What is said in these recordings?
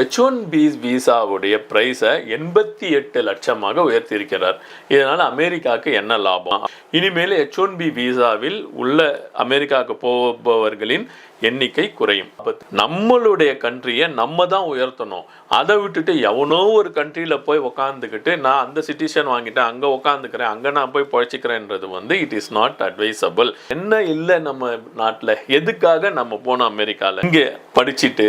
H one B விசாவுடைய ப்ரைஸை எண்பத்தி எட்டு லட்சமாக உயர்த்தியிருக்கிறார். இதனால் அமெரிக்காவுக்கு என்ன லாபம்? இனிமேல் எச் ஒன் பி விசாவில் உள்ள அமெரிக்காவுக்கு போபவர்களின் எண்ணிக்கை குறையும். நம்மளுடைய கண்ட்ரியை நம்ம தான் உயர்த்தணும். அதை விட்டுட்டு எவனோ ஒரு கண்ட்ரியில் போய் உக்காந்துக்கிட்டு நான் அந்த சிட்டிசன் வாங்கிட்டேன் அங்கே உக்காந்துக்கிறேன் அங்கே நான் போய் பழச்சிக்கிறேன்றது வந்து இட் இஸ் நாட் அட்வைசபிள் என்ன இல்லை நம்ம நாட்டில்? எதுக்காக நம்ம போனோம் அமெரிக்காவில் இங்கே படிச்சுட்டு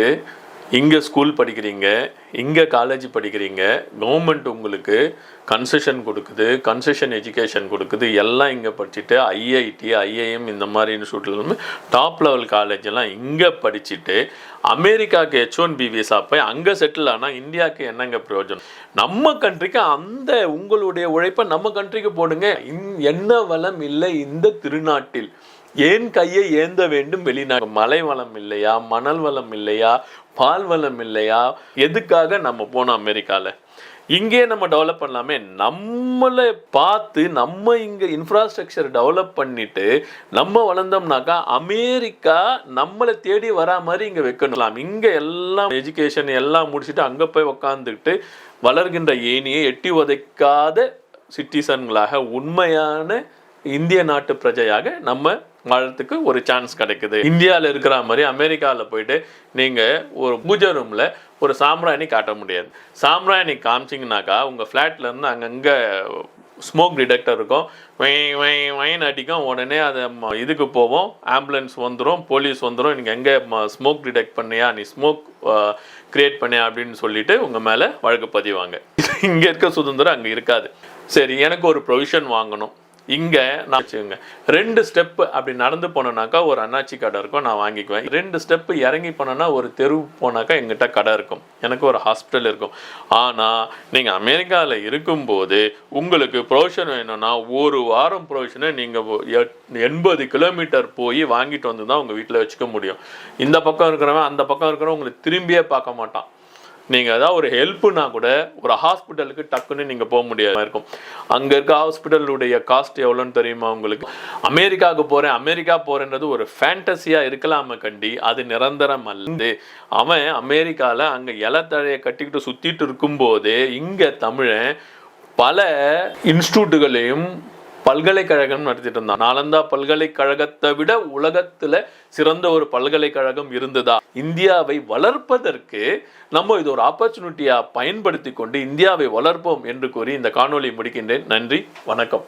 இங்கே ஸ்கூல் படிக்கிறீங்க இங்கே காலேஜ் படிக்கிறீங்க கவர்மெண்ட் உங்களுக்கு கன்செஷன் கொடுக்குது கன்செஷன் எஜுகேஷன் கொடுக்குது எல்லாம் இங்கே படிச்சுட்டு ஐஐடி ஐஐஎம் இந்த மாதிரி இன்ஸ்டியூட்லேருந்து டாப் லெவல் காலேஜ் எல்லாம் இங்கே படிச்சுட்டு அமெரிக்காவுக்கு ஹெச் ஒன் பி விசா போய் அங்கே செட்டில் ஆனால் இந்தியாவுக்கு என்னங்க பிரயோஜனம்? நம்ம கண்ட்ரிக்கு அந்த உங்களுடைய உழைப்பை நம்ம கண்ட்ரிக்கு போடுங்க. இந்- என்ன வளம் இல்லை இந்த திருநாட்டில். ஏன் கையை ஏந்த வேண்டும் வெளிநாடு? மலை வளம் இல்லையா? மணல் வளம் இல்லையா? பால் வளம் இல்லையா? எதுக்காக நம்ம போனோம் அமெரிக்காவில் இங்கே நம்ம டெவலப் பண்ணலாமே. நம்மளை பார்த்து நம்ம இங்கே இன்ஃப்ராஸ்ட்ரக்சர் டெவலப் பண்ணிட்டு நம்ம வளர்ந்தோம்னாக்கா அமெரிக்கா நம்மளை தேடி வரா மாதிரி இங்கே வைக்கணும். இங்கே எல்லாம் எஜுகேஷன் எல்லாம் முடிச்சுட்டு அங்கே போய் உக்காந்துக்கிட்டு வளர்கின்ற ஏனியை எட்டி உதைக்காத சிட்டிசன்களாக உண்மையான இந்திய நாட்டு பிரஜையாக நம்ம வாழறதுக்கு ஒரு சான்ஸ் கிடைக்குது. இந்தியாவில் இருக்கிற மாதிரி அமெரிக்காவில் போயிட்டு நீங்கள் ஒரு பூஜை ரூமில் ஒரு சாம்பிராணி காட்ட முடியாது. சாம்பிராணி காமிச்சிங்கனாக்கா உங்கள் ஃப்ளாட்லேருந்து அங்கங்கே ஸ்மோக் டிடெக்டர் இருக்கும். வை வை வைன் அடிக்கும். உடனே அதை ம- இதுக்கு போவோம். ஆம்புலன்ஸ் வந்துடும் போலீஸ் வந்துடும் நீங்கள் எங்கே ஸ்மோக் டிடெக்ட் பண்ணியா நீ ஸ்மோக் கிரியேட் பண்ணியா அப்படின்னு சொல்லிட்டு உங்கள் மேலே வழக்கு பதிவாங்க. இங்கே இருக்க சுதந்திரம் அங்கே இருக்காது. சரி எனக்கு ஒரு ப்ரொவிஷன் வாங்கணும். இங்கே நான் வச்சுக்கோங்க. ரெண்டு ஸ்டெப்பு அப்படி நடந்து போனோம்னாக்கா ஒரு அண்ணாச்சி கடை இருக்கும் நான் வாங்கிக்குவேன். ரெண்டு ஸ்டெப்பு இறங்கி போனோன்னா ஒரு தெரு போனாக்கா எங்கிட்ட கடை இருக்கும். எனக்கு ஒரு ஹாஸ்பிட்டல் இருக்கும். ஆனால் நீங்கள் அமெரிக்காவில் இருக்கும்போது உங்களுக்கு ப்ரொவிஷன் வேணும்னா ஒரு வாரம் ப்ரொவிஷனை நீங்கள் எண்பது கிலோமீட்டர் போய் வாங்கிட்டு வந்து தான் உங்கள் வீட்டில் வச்சுக்க முடியும். இந்த பக்கம் இருக்கிறவன் அந்த பக்கம் இருக்கிறவன் உங்களை திரும்பியே பார்க்க மாட்டான். நீங்கள் ஏதாவது ஒரு ஹெல்ப்புனா கூட ஒரு ஹாஸ்பிட்டலுக்கு டக்குன்னு நீங்கள் போக முடியாது இருக்கும். அங்கே இருக்க ஹாஸ்பிட்டலுடைய காஸ்ட் எவ்வளோன்னு தெரியுமா உங்களுக்கு? அமெரிக்காவுக்கு போகிறேன் அமெரிக்கா போகிறேன்றது ஒரு ஃபேண்டஸியாக இருக்கலாம கண்டி அது நிரந்தரம் அல்லது அவன் அமெரிக்காவில் அங்கே இலத்தழையை கட்டிக்கிட்டு சுற்றிட்டு இருக்கும்போது இங்கே தமிழன் பல இன்ஸ்டியூட்டுகளையும் பல்கலைக்கழகம் நடத்திட்டு இருந்தான். நாலந்தா பல்கலைக்கழகத்தை விட உலகத்துல சிறந்த ஒரு பல்கலைக்கழகம் இருந்ததா? இந்தியாவை வளர்ப்பதற்கு நம்ம இது ஒரு ஆப்பர்ச்சுனிட்டியா பயன்படுத்தி கொண்டு இந்தியாவை வளர்ப்போம் என்று கூறி இந்த காணொலியை முடிக்கின்றேன். நன்றி வணக்கம்.